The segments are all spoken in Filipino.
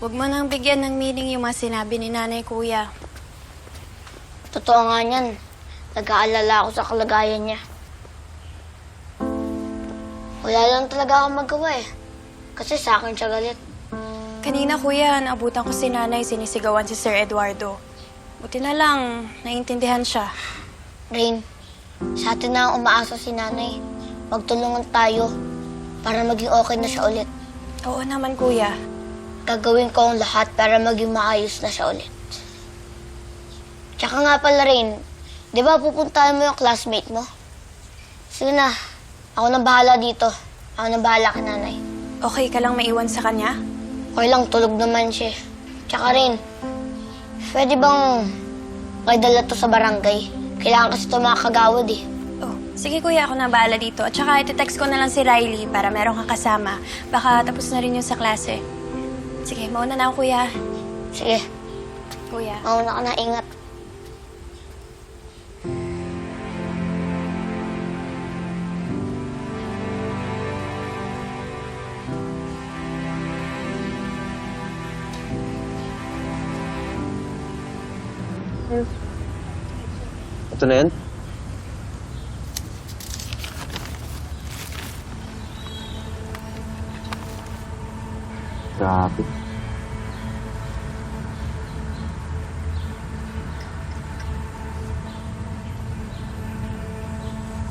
Huwag mo nang bigyan ng meaning yung mga sinabi ni nanay kuya. Totoo nga niyan. Nag-aalala ako sa kalagayan niya. Wala lang talaga akong magawa eh. Kasi sa akin siya galit. Kanina kuya, naabutan ko si nanay sinisigawan si Sir Eduardo. Buti na lang, naiintindihan siya. Rain, sa atin na ang umaasa si nanay. Magtulungan tayo para maging okay na siya ulit. Oo naman kuya. Gagawin ko ang lahat para maging maayos na siya ulit. Tsaka nga pala Rain, di ba pupuntahan mo yung classmate mo? Sige na, ako nang bahala dito. Ako nang bahala kay nanay. Okay ka lang maiwan sa kanya? Okay lang, tulog naman siya. Tsaka rin, pwede bang may dala to sa barangay? Kailangan kasi ito mga kagawad eh. Oh, sige kuya, ako na bahala dito. At saka iti-text ko na lang si Riley para meron kang kasama. Baka tapos na rin yun sa klase. Sige, mauna na ako kuya. Sige, Kuya. mauna ka na, ingat. Ito na yan? Grabe.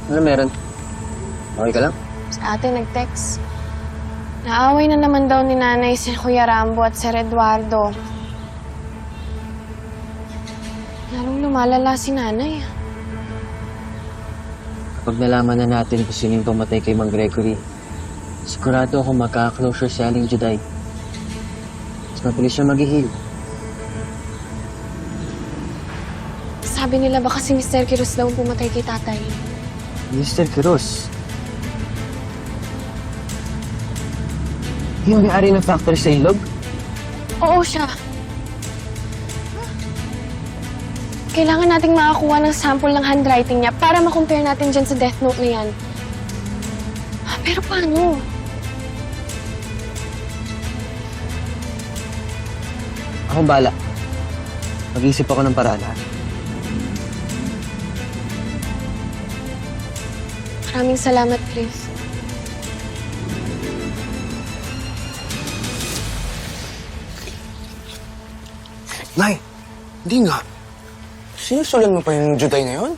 Ano meron? Okay ka lang? Sa ate nag-text. Naaway na naman daw ni nanay si Kuya Rambo at Sir Eduardo. Lalong lumalala si nanay. Kapag nalaman na natin kung sino yung pumatay kay Mang Gregory, sigurado ako magkaka-closure si Aling Juday. Mas mabilis siya mag-heal. Sabi nila baka si Mr. Kiros daw ang pumatay kay tatay. Mr. Cruz. Yung may-ari ng factory sa Ilog? Oo siya. Kailangan nating makakuha ng sample ng handwriting niya para makompare natin dyan sa death note na yan. Ah, Pero paano? Ako bala. Mag-iisip ako ng paraan, ha? Maraming salamat, Chris. Nay, hindi nga. Sinusulan mo pa yung Juday na yun?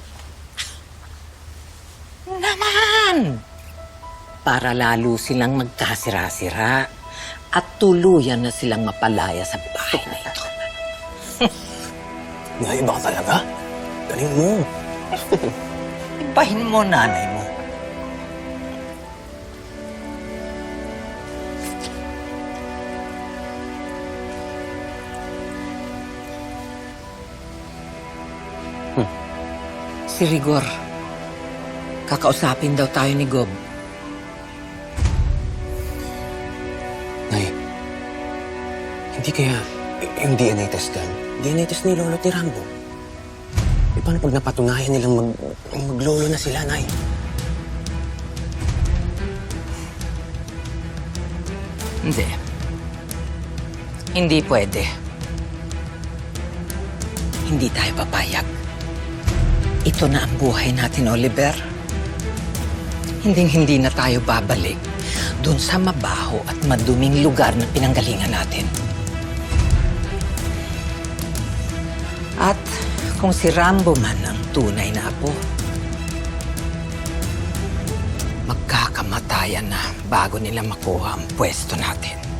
Naman! Para lalo silang magkasira-sira at tuluyan na silang mapalaya sa bahay na ito. Nay, iba ka talaga. Galing mo. Ibahin mo nanay mo. Hmm. Si Rigor. Kakausapin daw tayo ni Gob. Hindi kaya yung DNA test yan? DNA test ni Lolo at ni Rambo. E paano pag napatunayan nilang mag, maglolo na sila, Nay? Hindi. Hindi pwede. Hindi tayo papayag. Ito na ang buhay natin, Oliver. Hinding-hindi na tayo babalik dun sa mabaho at maduming lugar na pinanggalingan natin. At kung si Rambo man ang tunay na apo, magkakamatayan na bago nila makuha ang pwesto natin.